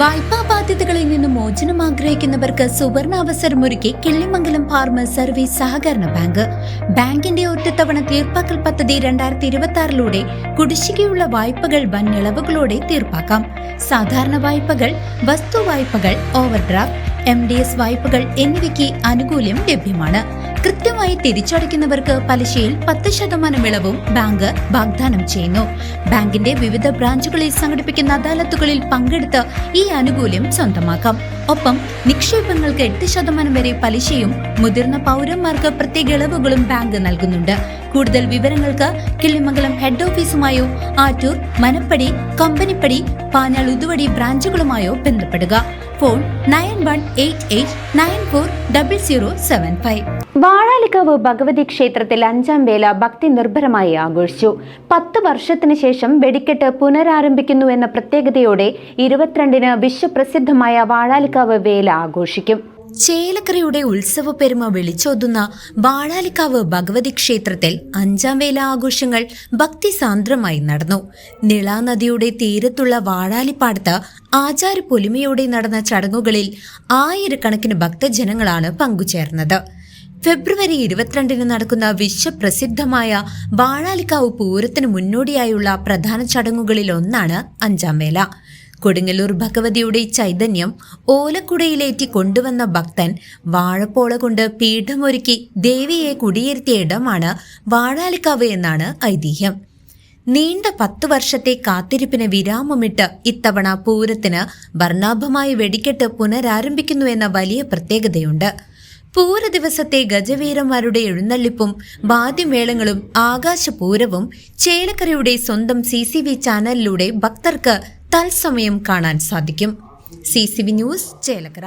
വായ്പാ ബാധ്യതകളിൽ നിന്ന് മോചനം ആഗ്രഹിക്കുന്നവർക്ക് സുവർണ അവസരമൊരുക്കി കിള്ളിമംഗലം ഫാർമേഴ്സ് സർവീസ് സഹകരണ ബാങ്ക്. ബാങ്കിന്റെ ഒറ്റത്തവണ തീർപ്പാക്കൽ പദ്ധതി രണ്ടായിരത്തി ഇരുപത്തി ആറിലൂടെ കുടിശ്ശികയുള്ള വായ്പകൾ വൻ ഇളവുകളോടെ തീർപ്പാക്കാം. സാധാരണ വായ്പകൾ വസ്തു വായ്പകൾ ഓവർഡ്രാഫ്റ്റ് എം ഡി എസ് വായ്പകൾ എന്നിവയ്ക്ക് ആനുകൂല്യം ലഭ്യമാണ്. കൃത്യമായി തിരിച്ചടയ്ക്കുന്നവർക്ക് പലിശയിൽ പത്ത് ശതമാനം ഇളവും ബാങ്ക് വാഗ്ദാനം ചെയ്യുന്നു. ബാങ്കിന്റെ വിവിധ ബ്രാഞ്ചുകളിൽ സംഘടിപ്പിക്കുന്ന അദാലത്തുകളിൽ പങ്കെടുത്ത് ഈ ആനുകൂല്യം സ്വന്തമാക്കാം. ഒപ്പം നിക്ഷേപങ്ങൾക്ക് എട്ട് ശതമാനം വരെ പലിശയും മുതിർന്ന പൗരന്മാർക്ക് പ്രത്യേക ഇളവുകളും ബാങ്ക് നൽകുന്നുണ്ട്. കൂടുതൽ വിവരങ്ങൾക്ക് കിള്ളിമംഗലം ഹെഡ് ഓഫീസുമായോ ആറ്റൂർ മനപ്പടി കമ്പനിപ്പടി പാഞ്ഞാൾ ഉതുവടി ബ്രാഞ്ചുകളുമായോ ബന്ധപ്പെടുക. Phone nine one eight eight nine four double zero seven five. Vazhalikkavu Bhagavathi ക്ഷേത്രത്തിൽ അഞ്ചാം വേല ഭക്തി നിർഭരമായി ആഘോഷിച്ചു. പത്ത് വർഷത്തിന് ശേഷം വെടിക്കെട്ട് പുനരാരംഭിക്കുന്നു എന്ന പ്രത്യേകതയോടെ ഇരുപത്തിരണ്ടിന് വിശ്വപ്രസിദ്ധമായ വാഴാലിക്കാവ് വേല ആഘോഷിക്കും. ചേലക്കരയുടെ ഉത്സവ പെരുമ വിളിച്ചോതുന്ന വാഴാലിക്കാവ് ഭഗവതി ക്ഷേത്രത്തിൽ അഞ്ചാം വേല ആഘോഷങ്ങൾ ഭക്തിസാന്ദ്രമായി നടന്നു. നിളാനദിയുടെ തീരത്തുള്ള വാഴാലിപ്പാടത്ത് ആചാര പൊലിമയോടെ നടന്ന ചടങ്ങുകളിൽ ആയിരക്കണക്കിന് ഭക്തജനങ്ങളാണ് പങ്കുചേർന്നത്. ഫെബ്രുവരി ഇരുപത്തിരണ്ടിന് നടക്കുന്ന വിശ്വപ്രസിദ്ധമായ വാഴാലിക്കാവ് പൂരത്തിന് മുന്നോടിയായുള്ള പ്രധാന ചടങ്ങുകളിൽ ഒന്നാണ് അഞ്ചാം വേല കൊടുങ്ങല്ലൂർ ഭഗവതിയുടെ ചൈതന്യം ഓലക്കുടയിലേറ്റി കൊണ്ടുവന്ന ഭക്തൻ വാഴപ്പോള കൊണ്ട് പീഠമൊരുക്കി ദേവിയെ കുടിയിരുത്തിയ ഇടമാണ് വാഴാലിക്കാവ് എന്നാണ് ഐതിഹ്യം. നീണ്ട പത്തു വർഷത്തെ കാത്തിരിപ്പിന് വിരാമമിട്ട് ഇത്തവണ പൂരത്തിന് വർണാഭമായ വെടിക്കെട്ട് പുനരാരംഭിക്കുന്നു എന്ന വലിയ പ്രത്യേകതയുണ്ട്. പൂര ദിവസത്തെ ഗജവീരന്മാരുടെ എഴുന്നള്ളിപ്പും വാദ്യമേളങ്ങളും ആകാശപൂരവും ചേലക്കരയുടെ സ്വന്തം സി സി വി ചാനലിലൂടെ ഭക്തർക്ക് തത്സമയം കാണാൻ സാധിക്കും. C C V news Chelakkara.